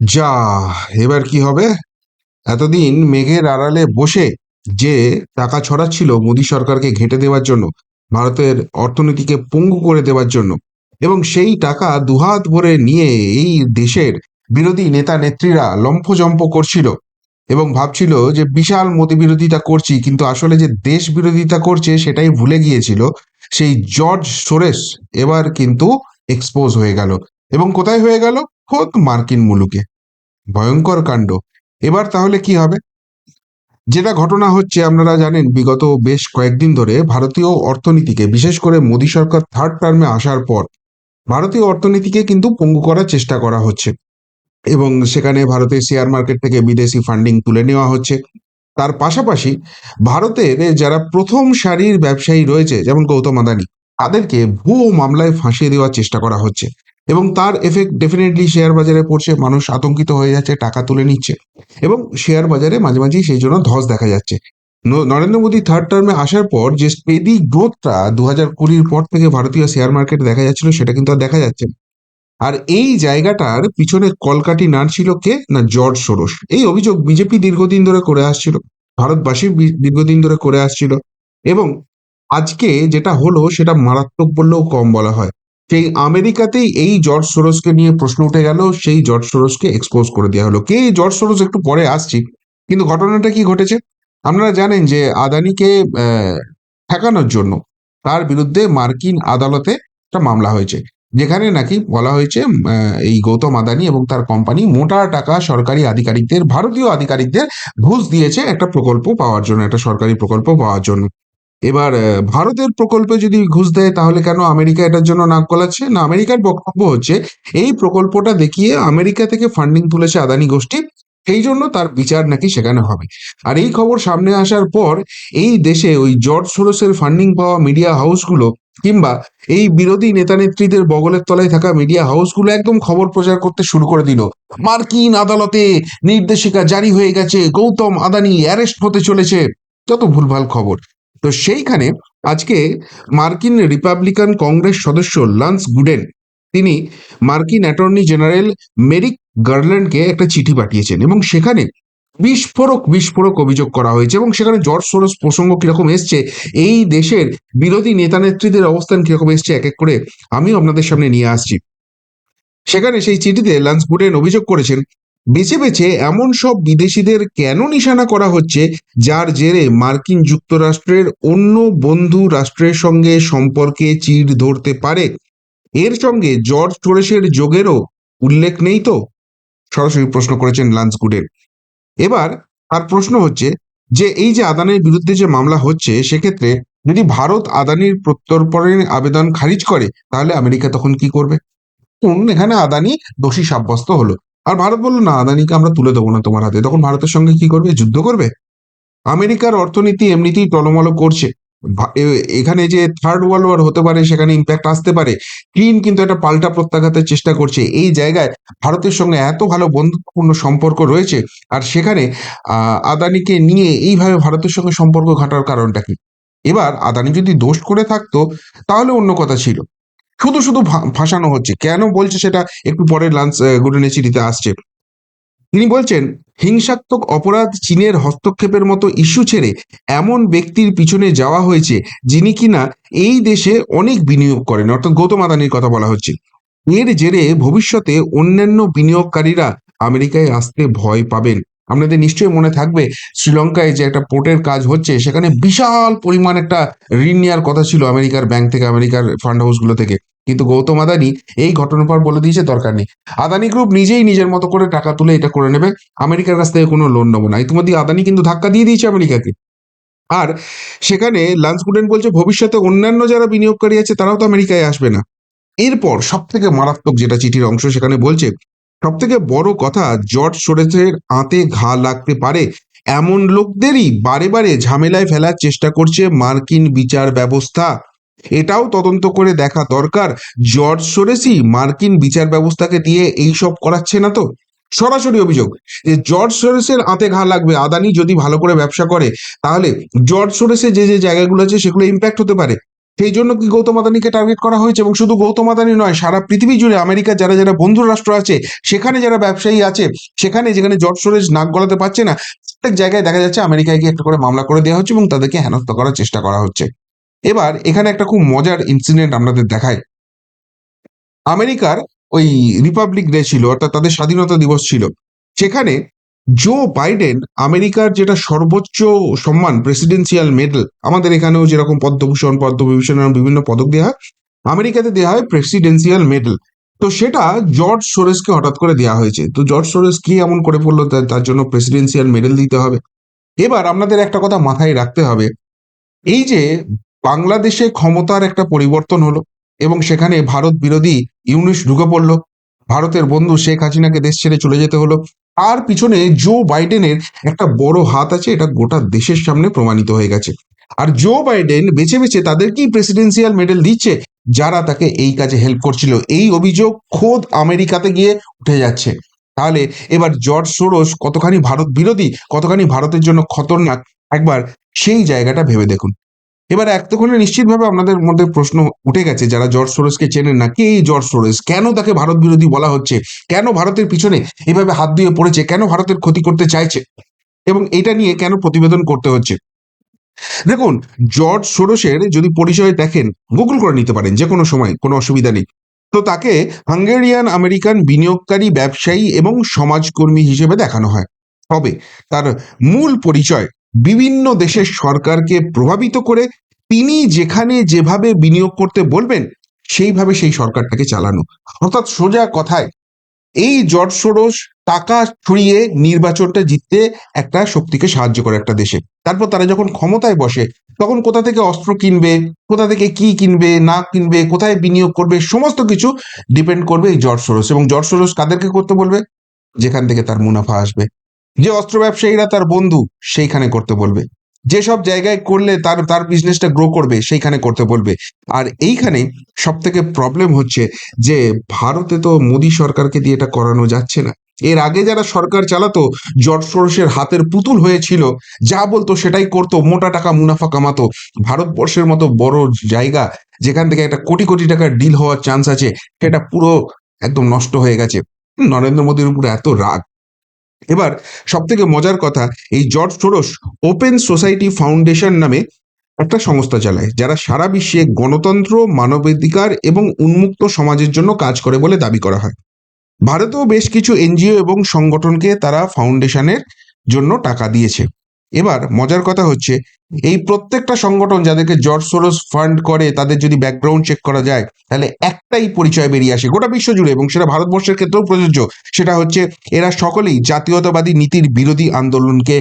যা, এবার কি হবে? এতদিন মেঘের আড়ালে বসে যে টাকা ছড়াচ্ছিল মোদী সরকারকে ঘেঁটে দেওয়ার জন্য, ভারতের অর্থনীতিকে পঙ্গু করে দেওয়ার জন্য, এবং সেই টাকা দুহাত ভরে নিয়ে এই দেশের বিরোধী নেতা নেত্রীরা লম্ফজম্প করছিল এবং ভাবছিল যে বিশাল মোদী বিরোধিতা করছি, কিন্তু আসলে যে দেশ বিরোধিতা করছে সেটাই ভুলে গিয়েছিল। সেই জর্জ সোরেস এবার কিন্তু এক্সপোজ হয়ে গেল। এবং কোথায় হয়ে গেল? খোদ মার্কিন মুলুকে। ভয়ঙ্কর কাণ্ড। এবার তাহলে কি হবে? যেটা ঘটনা হচ্ছে, আপনারা জানেন, বিগত বেশ কয়েকদিন ধরে ভারতীয় অর্থনীতিকে, বিশেষ করে মোদী সরকার থার্ড টার্মে আসার পর, ভারতীয় অর্থনীতিকে কিন্তু পঙ্গু করার চেষ্টা করা হচ্ছে। এবং সেখানে ভারতের শেয়ার মার্কেট থেকে বিদেশি ফান্ডিং তুলে নেওয়া হচ্ছে। তার পাশাপাশি ভারতের যারা প্রথম সারির ব্যবসায়ী রয়েছে, যেমন গৌতম আদানি, তাদেরকে ভুয়ো মামলায় ফাঁসিয়ে দেওয়ার চেষ্টা করা হচ্ছে। এবং তার এফেক্ট ডেফিনেটলি শেয়ার বাজারে পড়ছে, মানুষ আতঙ্কিত হয়ে যাচ্ছে, টাকা তুলে নিচ্ছে এবং শেয়ার বাজারে মাঝে মাঝেই সেই জন্য ধস দেখা যাচ্ছে। নরেন্দ্র মোদী থার্ড টার্মে আসার পর যে স্টেডি গ্রোথটা দু হাজার কুড়ির পর থেকে ভারতীয় শেয়ার মার্কেটে দেখা যাচ্ছিল, সেটা কিন্তু আর দেখা যাচ্ছে না। আর এই জায়গাটার পিছনে কলকাঠি নাড়ছিল কে? না, জর্জ সোরস। এই অভিযোগ বিজেপি দীর্ঘদিন ধরে করে আসছিল, ভারতবাসী দীর্ঘদিন ধরে করে আসছিল এবং আজকে যেটা হলো, সেটা মারাত্মক বললেও কম বলা হয়। সেই আমেরিকাতেই এই জর্জ সোরসকে নিয়ে প্রশ্ন উঠে গেল, সেই জর্জ সোরসকে এক্সপোজ করে দেওয়া হলো। কে জর্জ সোরস একটু পরে আসছি। কিন্তু ঘটনাটা কি ঘটেছে? আপনারা জানেন যে আদানিকে ঠেকানোর জন্য তার বিরুদ্ধে মার্কিন আদালতে একটা মামলা হয়েছে। যেখানে নাকি বলা হয়েছে এই গৌতম আদানি এবং তার কোম্পানি মোটা টাকা সরকারি আধিকারিকদের, ভারতীয় আধিকারিকদের ঘুষ দিয়েছে একটা প্রকল্প পাওয়ার জন্য, একটা সরকারি প্রকল্প পাওয়ার জন্য। এবার ভারতের প্রকল্পে যদি ঘুষ দেয়, তাহলে কেন আমেরিকা এটার জন্য নাক গলাচ্ছে? না, আমেরিকার বক্তব্য হচ্ছে, এই প্রকল্পটা দেখিয়ে আমেরিকা থেকে ফান্ডিং তুলেছে আদানি গোষ্ঠী, সেই জন্য তার বিচার নাকি সেখানে হবে। আর এই খবর সামনে আসার পর, এই দেশে ওই জর্জ সোরসের ফান্ডিং পাওয়া মিডিয়া হাউসগুলো কিংবা এই বিরোধী নেতা নেত্রীদের বগলের তলায় থাকা মিডিয়া হাউসগুলো একদম খবর প্রচার করতে শুরু করে দিল। মার্কিন আদালতে নির্দেশিকা জারি হয়ে গেছে, গৌতম আদানি অ্যারেস্ট হতে চলেছে। যত ভুলভাল খবর। তো সেইখানে আজকে মার্কিন রিপাবলিকান কংগ্রেস সদস্য লান্স গুডেন, তিনি মার্কিন অ্যাটর্নি জেনারেল মেরিক গার্ল্যান্ডকে একটা চিঠি পাঠিয়েছেন এবং সেখানে বিস্ফোরক বিস্ফোরক অভিযোগ করা হয়েছে এবং সেখানে জর্জ সোরস প্রসঙ্গ কীরকম এসছে, এই দেশের বিরোধী নেতা নেত্রীদের অবস্থান কীরকম এসছে এক এক করে আমিও আপনাদের সামনে নিয়ে আসছি। সেখানে সেই চিঠিতে লান্স গুডেন অভিযোগ করেছেন বেছে বেছে এমন সব বিদেশিদের কেন নিশানা করা হচ্ছে, যার জেরে মার্কিন যুক্তরাষ্ট্রের অন্য বন্ধু রাষ্ট্রের সঙ্গে সম্পর্কে চিড় ধরতে পারে? এর সঙ্গে জর্জ সোরেসের যোগেরও উল্লেখ নেই তো? সরাসরি প্রশ্ন করেছেন লান্স গুডের এবার তার প্রশ্ন হচ্ছে যে, এই যে আদানির বিরুদ্ধে যে মামলা হচ্ছে, সেক্ষেত্রে যদি ভারত আদানির প্রত্যর্পণের আবেদন খারিজ করে, তাহলে আমেরিকা তখন কি করবে? এখানে আদানি দোষী সাব্যস্ত হলো। আর ভারত বলল, না, আদানিকে আমরা তুলে দেবো না তোমার হাতে। তখন ভারতের সঙ্গে কি করবে? যুদ্ধ করবে? আমেরিকার অর্থনীতি এমনিতেই টলমলো করছে। এখানে যে থার্ড ওয়ার্ল্ড ওয়ার হতে পারে, সেখানে ইম্প্যাক্ট আসতে পারে, চীন কিন্তু একটা পাল্টা প্রত্যাঘাতের চেষ্টা করছে। এই জায়গায় ভারতের সঙ্গে এত ভালো বন্ধুত্বপূর্ণ সম্পর্ক রয়েছে, আর সেখানে আদানিকে নিয়ে এইভাবে ভারতের সঙ্গে সম্পর্ক ঘাটার কারণটা কি? এবার আদানি যদি দোষ করে থাকতো, তাহলে অন্য কথা ছিল। শুধু শুধু ফাঁসানো হচ্ছে। কেন বলছে সেটা একটু পরে লাঞ্চ গুডেনের চিঠিতে আসছে। তিনি বলছেন, হিংসাত্মক অপরাধ চীনের হস্তক্ষেপের মতো ইস্যু ছেড়ে এমন ব্যক্তির পিছনে যাওয়া হয়েছে যিনি কিনা এই দেশে অনেক বিনিয়োগ করেন। অর্থাৎ গৌতম আদানির কথা বলা হচ্ছে। এর জেরে ভবিষ্যতে অন্যান্য বিনিয়োগকারীরা আমেরিকায় আসতে ভয় পাবেন। আপনাদের নিশ্চয়ই মনে থাকবে, শ্রীলঙ্কায় যে একটা পোর্টের কাজ হচ্ছে, সেখানে বিশাল পরিমাণ একটা ঋণ নেওয়ার কথা ছিল আমেরিকার ব্যাংক থেকে, আমেরিকার ফান্ড হাউসগুলো থেকে। কিন্তু গৌতম আদানি এই ঘটনার পর বলে দিয়েছে দরকার নেই। আদানি গ্রুপ নিজেই নিজের মতো করে টাকা তুলে এটা করে নেবে। আমেরিকার কাছ থেকে কোনো লোন নেব না। ইতিমধ্যে আদানি কিন্তু ধাক্কা দিয়ে দিয়েছে আমেরিকাকে। আর সেখানে লান্স গুডেন বলছে, ভবিষ্যতে অন্যান্য যারা বিনিয়োগকারী আছে, তারাও তো আমেরিকায় আসবে না। এরপর সব থেকে মারাত্মক যেটা চিঠির অংশ সেখানে বলছে সব থেকে বড় কথা, জর্জ সোরেসের আঁতে ঘা লাগতে পারে এমন লোকদেরই বারে বারে ঝামেলায় ফেলার চেষ্টা করছে মার্কিন বিচার ব্যবস্থা। এটাও তদন্ত করে দেখা দরকার। জর্জ সোরেসই মার্কিন বিচার ব্যবস্থাকে দিয়ে এইসব করাচ্ছে না তো? সরাসরি অভিযোগ যে জর্জ সোরেসের আঁতে ঘা লাগবে আদানি যদি ভালো করে ব্যবসা করে, তাহলে জর্জ সোরেসের যে যে জায়গাগুলো আছে সেগুলো ইম্প্যাক্ট হতে পারে। সেই জন্য কি গৌতম আদানিকে টার্গেট করা হয়েছে? এবং শুধু গৌতম আদানি নয়, সারা পৃথিবী জুড়ে আমেরিকার যারা যারা বন্ধু রাষ্ট্র আছে, সেখানে যারা ব্যবসায়ী আছে, সেখানে যেখানে জর্জ সোরেজ নাক গলাতে পারছে না, প্রত্যেক জায়গায় দেখা যাচ্ছে আমেরিকায় গিয়ে একটা করে মামলা করে দেওয়া হচ্ছে এবং তাদেরকে হেনস্থা করার চেষ্টা করা হচ্ছে। এবার এখানে একটা খুব মজার ইনসিডেন্ট আপনাদের দেখায় আমেরিকার ওই রিপাবলিক ডে ছিল, অর্থাৎ তাদের স্বাধীনতা দিবস ছিল। সেখানে জো বাইডেন আমেরিকার যেটা সর্বোচ্চ সম্মান প্রেসিডেন্সিয়াল মেডেল আমাদের এখানেও যেরকম পদ্মভূষণ, পদ্মবিভূষণ বিভিন্ন পদক দেওয়া হয়, আমেরিকাতে দেওয়া হয় প্রেসিডেন্সিয়াল মেডেল তো সেটা জর্জ সোরেসকে হঠাৎ করে দেওয়া হয়েছে। তো জর্জ সোরেস কি এমন করে পড়ল? তার জন্য প্রেসিডেন্সিয়াল মেডেল দিতে হবে। এবার আপনাদের একটা কথা মাথায় রাখতে হবে। এই যে বাংলাদেশে ক্ষমতার একটা পরিবর্তন হলো এবং সেখানে ভারত বিরোধী ইউনিশ ঢুকে পড়ল। ভারতের বন্ধু শেখ হাসিনাকে দেশ ছেড়ে চলে যেতে হলো। তার পিছনে জো বাইডেনের একটা বড় হাত আছে, এটা গোটা দেশের সামনে প্রমাণিত হয়ে গেছে। আর জো বাইডেন বেছে বেছে তাদেরকেই প্রেসিডেন্সিয়াল মেডেল দিচ্ছে, যারা তাকে এই কাজে হেল্প করছিল। এই অভিযোগ খোদ আমেরিকাতে গিয়ে উঠে যাচ্ছে। তাহলে এবার জর্জ সোরস কতখানি ভারত বিরোধী, কতখানি ভারতের জন্য খতরনাক, একবার সেই জায়গাটা ভেবে দেখুন। এবার এতক্ষণে নিশ্চিতভাবে আপনাদের মধ্যে প্রশ্ন উঠে গেছে যারা জর্জ সোরেসকে চেনেন না, কে এই জর্জ সোরেস? কেন তাকে ভারত বিরোধী বলা হচ্ছে? কেন ভারতের পিছনে এভাবে হাত দিয়ে পড়েছে? কেন ভারতের ক্ষতি করতে চাইছে? এবং এটা নিয়ে কেন প্রতিবেদন করতে হচ্ছে? দেখুন, জর্জ সোরসের যদি পরিচয় দেখেন গুগল করে নিতে পারেন, যে কোনো সময়, কোনো অসুবিধা নেই। তো তাকে হাঙ্গেরিয়ান আমেরিকান বিনিয়োগকারী, ব্যবসায়ী এবং সমাজকর্মী হিসেবে দেখানো হয়। তবে তার মূল পরিচয় বিভিন্ন দেশের সরকারকে প্রভাবিত করে তিনি যেখানে যেভাবে বিনিয়োগ করতে বলবেন, সেইভাবে সেই সরকারটাকে চালানো। অর্থাৎ সোজা কথায়, এই জর্জ সোরস টাকা ছড়িয়ে নির্বাচনটা জিততে একটা শক্তিকে সাহায্য করে একটা দেশে। তারপর তারা যখন ক্ষমতায় বসে, তখন কোথা থেকে অস্ত্র কিনবে, কোথা থেকে কি কিনবে, না কিনবে, কোথায় বিনিয়োগ করবে, সমস্ত কিছু ডিপেন্ড করবে এই জর্জ সোরস এবং জর্জ সোরস কাদেরকে করতে বলবে? যেখান থেকে তার মুনাফা আসবে। যে অস্ত্র ব্যবসায়ীরা তার বন্ধু সেইখানে করতে বলবে। যেসব জায়গায় করলে তার তার বিজনেসটা গ্রো করবে, সেইখানে করতে বলবে। আর এইখানে সব থেকে প্রবলেম হচ্ছে যে ভারতে তো মোদী সরকারকে দিয়ে এটা করানো যাচ্ছে না। এর আগে যারা সরকার চালাতো, জর্জ সোরসের হাতের পুতুল হয়েছিল, যা বলতো সেটাই করতো, মোটা টাকা মুনাফা কামাতো। ভারতবর্ষের মতো বড় জায়গা, যেখান থেকে একটা কোটি কোটি টাকার ডিল হওয়ার চান্স আছে, সেটা পুরো একদম নষ্ট হয়ে গেছে। নরেন্দ্র মোদীর উপরে এত রাগ। এবার সব থেকে মজার কথা, এই George Soros open society foundation নামে একটা সংস্থা চালায়, যারা সারা বিশ্বে গণতন্ত্র, মানবাধিকার এবং উন্মুক্ত সমাজের জন্য কাজ করে বলে দাবি করা হয়। ভারতেও বেশ কিছু এনজিও এবং সংগঠনকে তারা ফাউন্ডেশনের জন্য টাকা দিয়েছে। এবার মজার কথা হচ্ছে, এই প্রত্যেকটা সংগঠন যাদেরকে জর্জ সোরস ফান্ড করে, তাদের যদি ব্যাকগ্রাউন্ড চেক করা যায়, তাহলে একটাই পরিচয় বেরিয়ে আসে গোটা বিশ্ব জুড়ে এবং সেটা ভারতবর্ষের ক্ষেত্রেও প্রযোজ্য। সেটা হচ্ছে, এরা সকলেই জাতীয়তাবাদী নীতির বিরোধী আন্দোলনকে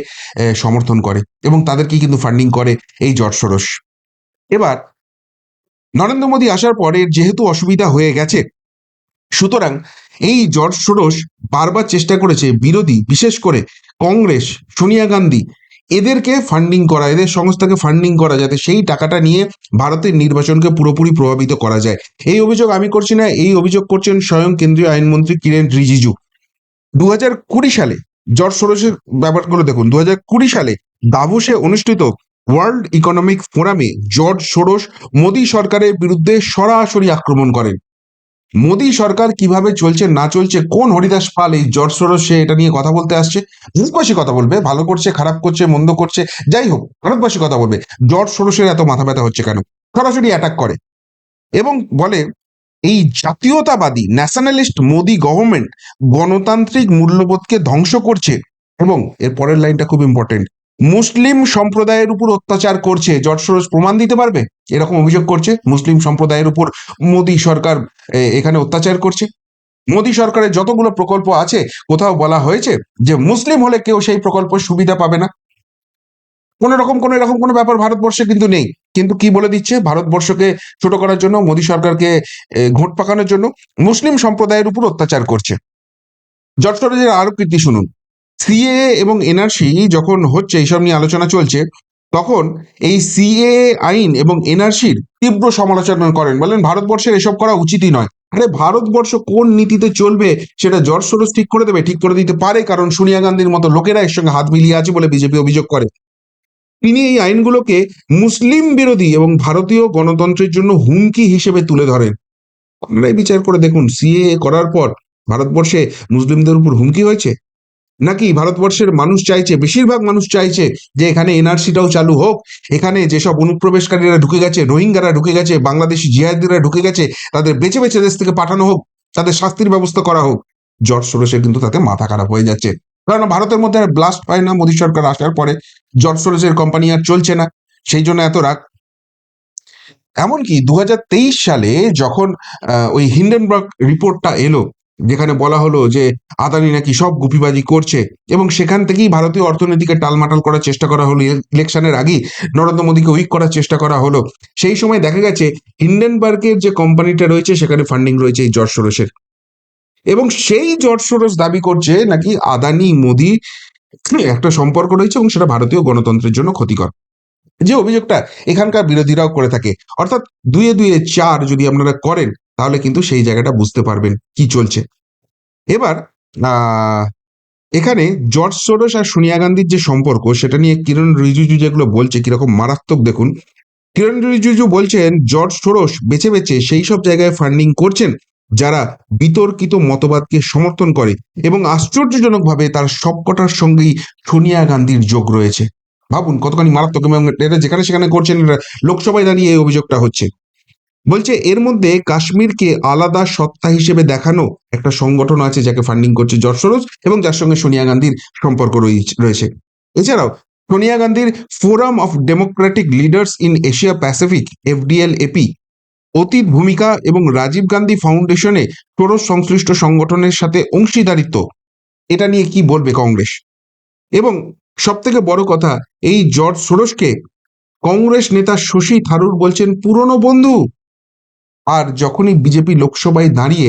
সমর্থন করে এবং তাদেরকে কিন্তু ফান্ডিং করে এই জর্জ সোরস এবার, নরেন্দ্র মোদী আসার পরে যেহেতু অসুবিধা হয়ে গেছে, সুতরাং এই জর্জ সোরস বারবার চেষ্টা করেছে বিরোধী, বিশেষ করে কংগ্রেস, সোনিয়া গান্ধী এদেরকে ফান্ডিং করা, এদের সংস্থাকে ফান্ডিং করা যাতে সেই টাকাটা নিয়ে ভারতের নির্বাচনকে পুরোপুরি প্রভাবিত করা যায়। এই অভিযোগ আমি করছি না, এই অভিযোগ করছেন স্বয়ং কেন্দ্রীয় আইনমন্ত্রী কিরেন রিজিজু। দু হাজার কুড়ি সালে, জর্জ সোরসের ব্যাপারগুলো দেখুন দু হাজার কুড়ি সালে দাভোসে অনুষ্ঠিত ওয়ার্ল্ড ইকোনমিক ফোরামে জর্জ সোরস মোদী সরকারের বিরুদ্ধে সরাসরি আক্রমণ করেন। মোদী সরকার কীভাবে চলছে, না চলছে, কোন হরিদাস পাল এই জর্জ সে এটা নিয়ে কথা বলতে আসছে ভারতবাসী কথা বলবে, ভালো করছে, খারাপ করছে, মন্দ করছে, যাই হোক, ভারতবাসী কথা বলবে জর্জ সোরসের এত মাথা ব্যথা হচ্ছে কেন? সরাসরি অ্যাটাক করে। এবং বলে, এই জাতীয়তাবাদী ন্যাশনালিস্ট মোদি গভর্নমেন্ট গণতান্ত্রিক মূল্যবোধকে ধ্বংস করছে। এবং এর পরের লাইনটা খুব ইম্পর্টেন্ট মুসলিম সম্প্রদায়ের উপর অত্যাচার করছে। জর্জ সোরস প্রমাণ দিতে পারবে? এরকম অভিযোগ করছে, মুসলিম সম্প্রদায়ের উপর মোদী সরকার এখানে অত্যাচার করছে। মোদী সরকারের যতগুলো প্রকল্প আছে, কোথাও বলা হয়েছে যে মুসলিম হলে কেউ সেই প্রকল্পের সুবিধা পাবে না। কোনো রকম, কোনো এরকম কোনো ব্যাপার ভারতবর্ষে কিন্তু নেই। কিন্তু কি বলে দিচ্ছে? ভারতবর্ষকে ছোট করার জন্য, মোদী সরকারকে ঘোট পাকানোর জন্য মুসলিম সম্প্রদায়ের উপর অত্যাচার করছে। জর্জ সরোজের আরও কীর্তি শুনুন। সিএ এবং এনআরসি যখন হচ্ছে এইসব নিয়ে আলোচনা চলছে, তখন এই সিএ আইন এবং এনআরসির তীব্র সমালোচনা করেন। বলেন, ভারতবর্ষের এসব করা উচিতই নয়। আরে, ভারতবর্ষ কোন নীতিতে চলবে সেটা জর্জ ঠিক করে দেবে, ঠিক করে দিতে পারে, কারণ সোনিয়া গান্ধীর মতো লোকেরা এর সঙ্গে হাত মিলিয়ে আছে বলে বিজেপি অভিযোগ করে। তিনি এই আইনগুলোকে মুসলিম বিরোধী এবং ভারতীয় গণতন্ত্রের জন্য হুমকি হিসেবে তুলে ধরেন। আপনারাই বিচার করে দেখুন সিএ করার পর ভারতবর্ষে মুসলিমদের উপর হুমকি হয়েছে? নাকি ভারতবর্ষের মানুষ চাইছে, বেশিরভাগ মানুষ চাইছে যে এখানে এনআরসিটাও চালু হোক। এখানে যেসব অনুপ্রবেশকারীরা ঢুকে গেছে, রোহিঙ্গারা ঢুকে গেছে, বাংলাদেশি জিহাদিরা ঢুকে গেছে, তাদের বেছে বেছে দেশ থেকে পাঠানো হোক, তাদের শাস্তির ব্যবস্থা করা হোক, জর্জ সোরসের কিন্তু তাতে মাথা খারাপ হয়ে যাচ্ছে। কারণ ভারতের মধ্যে আর ব্লাস্ট পায় না, মোদী সরকার আসার পরে। জর্জ সোরসের কোম্পানি আর চলছে না, সেই জন্য এত রাগ। এমনকি দু হাজার তেইশ সালে যখন ওই হিন্ডেনবার্গ রিপোর্টটা এলো যেখানে বলা হলো যে আদানি নাকি সব গুপিবাজি করছে এবং সেখান থেকেই ভারতীয় অর্থনীতিকে টালমাটাল করার চেষ্টা করা হলো ইলেকশনের আগেই, নরেন্দ্র মোদীকে উইক করার চেষ্টা করা হলো। সেই সময় দেখা গেছে হিন্ডেনবার্গের যে কোম্পানিটা রয়েছে, সেখানে ফান্ডিং রয়েছে এই জর্জ সোরসের এবং সেই জর্জ সোরস দাবি করছে নাকি আদানি, মোদি একটা সম্পর্ক রয়েছে এবং সেটা ভারতীয় গণতন্ত্রের জন্য ক্ষতিকর। যে অভিযোগটা এখানকার বিরোধীরাও করে থাকে। অর্থাৎ দুয়ে দুয়ে চার যদি আপনারা করেন তাহলে কিন্তু সেই জায়গাটা বুঝতে পারবেন কি চলছে। এবার এখানে জর্জ সোরস আর সোনিয়া গান্ধীর যে সম্পর্ক, সেটা নিয়ে কিরণ রিজিজু যেগুলো বলছে, কীরকম মারাত্মক দেখুন। কিরণ রিজিজু বলছেন, জর্জ সোরস বেছে বেছে সেই সব জায়গায় ফান্ডিং করছেন, যারা বিতর্কিত মতবাদকে সমর্থন করে এবং আশ্চর্যজনকভাবে তার সবকটার সঙ্গেই সোনিয়া গান্ধীর যোগ রয়েছে। ভাবুন কতখানি মারাত্মক এবং এটা যেখানে সেখানে করছেন, লোকসভায় দাঁড়িয়ে এই অভিযোগটা হচ্ছে। বলছে, এর মধ্যে কাশ্মীরকে আলাদা সত্তা হিসেবে দেখানো একটা সংগঠন আছে যাকে ফান্ডিং করছে জর্জ এবং যার সঙ্গে সোনিয়া গান্ধীর সম্পর্ক রয়েছে- এছাড়াও, সোনিয়া গান্ধীর forum of democratic leaders in Asia Pacific FDL AP অতীত ভূমিকা এবং রাজীব গান্ধী ফাউন্ডেশনে সোরস সংশ্লিষ্ট সংগঠনের সাথে অংশীদারিত্ব। এটা নিয়ে কি বলবে কংগ্রেস? এবং সব থেকে বড় কথা, এই জর্জ সোরসকে কংগ্রেস নেতা শশী থারুর বলছেন, পুরনো বন্ধু আর যখনই বিজেপি লোকসভায় দাঁড়িয়ে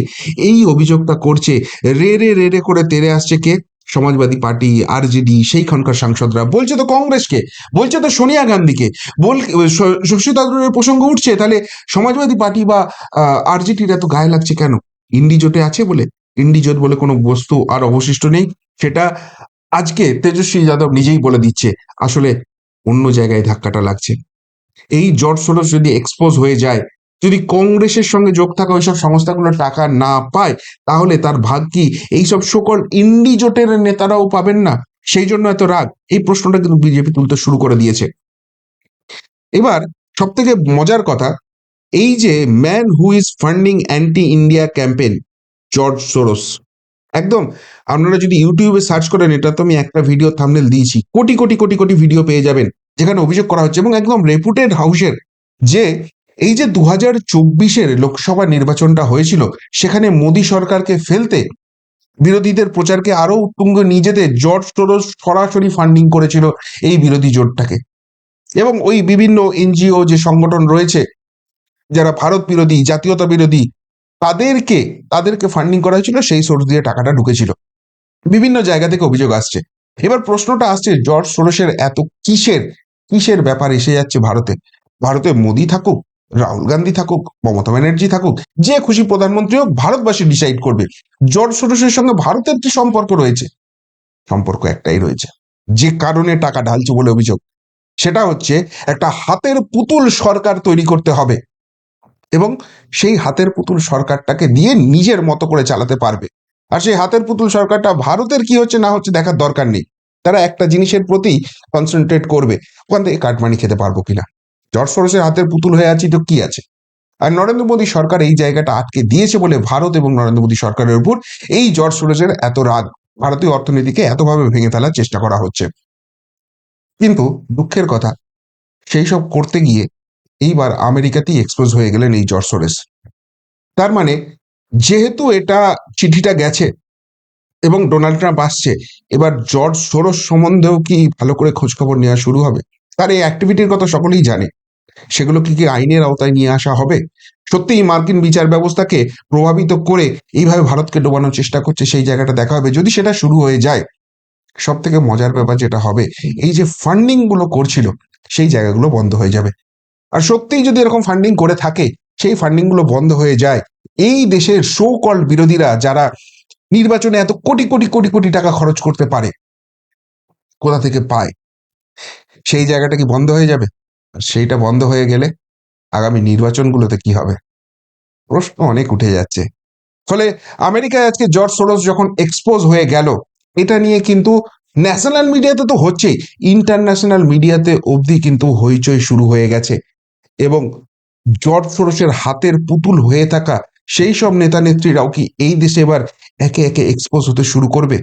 এই অভিযোগটা করছে, রে রে রে রে করে তেরে আসছে কে? সমাজবাদী পার্টি, আরজেডি, সেইখানকার সাংসদরা। বলছে তো কংগ্রেসকে, বলছে তো সোনিয়া গান্ধীকে। বল শশী থারুরের প্রসঙ্গ উঠছে, তাহলে সমাজবাদী পার্টি বা আরজেডির এত গায়ে লাগছে কেন? ইন্ডি জোটে আছে বলে? ইন্ডি জোট বলে কোনো বস্তু আর অবশিষ্ট নেই। সেটা আজকে তেজস্বী যাদব নিজেই বলে দিচ্ছে, আসলে অন্য জায়গায় ধাক্কাটা লাগছে। এই জর্জ সোরস যদি এক্সপোজ হয়ে যায় যদি কংগ্রেসের সঙ্গে যোগ থাকা ওইসব সংস্থাগুলো টাকা না পায়, তাহলে তার ভাগ কি? এইসব সকল ইন্ডি জোটের নেতারাও পাবেন না? সেই জন্য এত রাগ। এই প্রশ্নটা কিন্তু বিজেপি তুলতে শুরু করে দিয়েছে। এবার সব থেকে মজার কথা, এই যে man who is funding anti India campaign George Soros একদম, আপনারা যদি ইউটিউবে সার্চ করেন, এটা তো আমি একটা ভিডিও থামনেল দিয়েছি, কোটি কোটি কোটি কোটি ভিডিও পেয়ে যাবেন, যেখানে অভিযোগ করা হচ্ছে এবং একদম রেপুটেড হাউসের যে এই যে দু হাজার চব্বিশের লোকসভা নির্বাচনটা হয়েছিল, সেখানে মোদী সরকারকে ফেলতে বিরোধীদের প্রচারকে আরও উত্তুঙ্গ যেতে জর্জ সোরস সরাসরি ফান্ডিং করেছিল এই বিরোধী জোটটাকে। এবং ওই বিভিন্ন এনজিও যে সংগঠন রয়েছে, যারা ভারত বিরোধী, জাতীয়তা বিরোধী, তাদেরকে তাদেরকে ফান্ডিং করা হয়েছিল, সেই সোর্স দিয়ে টাকাটা ঢুকেছিল। বিভিন্ন জায়গা থেকে অভিযোগ আসছে। এবার প্রশ্নটা আসছে, জর্জ সোরসের এত কিসের কিসের ব্যাপার এসে যাচ্ছে ভারতে? ভারতে মোদি থাকুক রাহুল গান্ধী থাকুক, মমতা ব্যানার্জি থাকুক, যে খুশি প্রধানমন্ত্রী হোক, ভারতবাসী ডিসাইড করবে। জর্জ সোরসের সঙ্গে ভারতের কি সম্পর্ক রয়েছে, সম্পর্ক একটাই রয়েছে। যে কারণে টাকা ঢালছে বলে অভিযোগ, সেটা হচ্ছে একটা হাতের পুতুল সরকার তৈরি করতে হবে এবং সেই হাতের পুতুল সরকারটাকে দিয়ে নিজের মতো করে চালাতে পারবে। আর সেই হাতের পুতুল সরকারটা ভারতের কি হচ্ছে না হচ্ছে দেখার দরকার নেই। তারা একটা জিনিসের প্রতি কনসেন্ট্রেট করবে। ওখান থেকে কাটমানি খেতে পারব কিনা? জর্জ সরোসের হাতের পুতুল হয়ে আছি, তো কি আছে? আর নরেন্দ্র মোদী সরকার এই জায়গাটা আটকে দিয়েছে বলে ভারত এবং নরেন্দ্র মোদী সরকারের উপর এই জর্জ সরোজের এত রাগ, ভারতীয় অর্থনীতিকে এতভাবে ভেঙে ফেলার চেষ্টা করা হচ্ছে। কিন্তু দুঃখের কথা, সেই সব করতে গিয়ে এইবার আমেরিকাতেই এক্সপোজ হয়ে গেলেন এই জর্জ সোরেস তার মানে যেহেতু এটা চিঠিটা গেছে এবং ডোনাল্ড ট্রাম্প আসছে, এবার জর্জ সোরস সম্বন্ধেও কি ভালো করে খোঁজখবর নেওয়া শুরু হবে? তার এই অ্যাক্টিভিটির কথা সকলেই জানে। সেগুলো কি কি আইনের আওতায় নিয়ে আসা হবে? সত্যিই মার্কিন বিচার ব্যবস্থাকে প্রভাবিত করে এইভাবে ভারতকে ডোবানোর চেষ্টা করছে সেই জায়গাটা দেখা হবে যদি সেটা শুরু হয়ে যায়। সব থেকে মজার ব্যাপার যেটা হবে, এই যে ফান্ডিংগুলো করছিল, সেই জায়গাগুলো বন্ধ হয়ে যাবে। আর সত্যিই যদি এরকম ফান্ডিং করে থাকে, সেই ফান্ডিংগুলো বন্ধ হয়ে যায়, এই দেশের শো কল বিরোধীরা যারা নির্বাচনে এত কোটি কোটি কোটি কোটি টাকা খরচ করতে পারে, কোথা থেকে পায়? সেই জায়গাটা কি বন্ধ হয়ে যাবে? সেইটা বন্ধ হয়ে গেলে আগামী নির্বাচনগুলোতে কি হবে? প্রশ্ন অনেক উঠে যাচ্ছে। ফলে আমেরিকায় আজকে জর্জ সোরস যখন এক্সপোজ হয়ে গেল, এটা নিয়ে কিন্তু ন্যাশনাল মিডিয়াতে তো হচ্ছেই। ইন্টারন্যাশনাল মিডিয়াতে অবধি কিন্তু হইচই শুরু হয়ে গেছে। এবং জর্জ সোরসের হাতের পুতুল হয়ে থাকা সেই সব নেতা নেত্রীরাও কি এই দেশে এবার একে একে এক্সপোজ হতে শুরু করবে?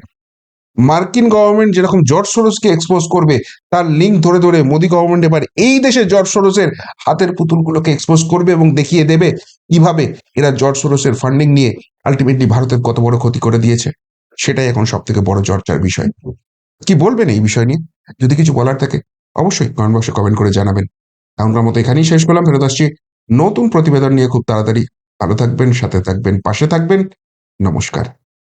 মার্কিন গভর্নমেন্ট যেরকম জর্জ সোরসকে এক্সপোজ করবে, তার লিঙ্ক ধরে ধরে মোদী গভর্নমেন্ট এবার এই দেশে জর্জ সোরসের হাতের পুতুলগুলোকে এক্সপোজ করবে এবং দেখিয়ে দেবে কীভাবে এরা জর্জ সোরসের ফান্ডিং নিয়ে আলটিমেটলি ভারতের কত বড় ক্ষতি করে দিয়েছে। সেটাই এখন সব থেকে বড় চর্চার বিষয়। কি বলবেন এই বিষয় নিয়ে? যদি কিছু বলার থাকে, অবশ্যই কমেন্ট বক্সে কমেন্ট করে জানাবেন। এখনকার মতো এখানেই শেষ করলাম, ফেরত আসছি নতুন প্রতিবেদন নিয়ে খুব তাড়াতাড়ি। ভালো থাকবেন, সাথে থাকবেন, পাশে থাকবেন। নমস্কার।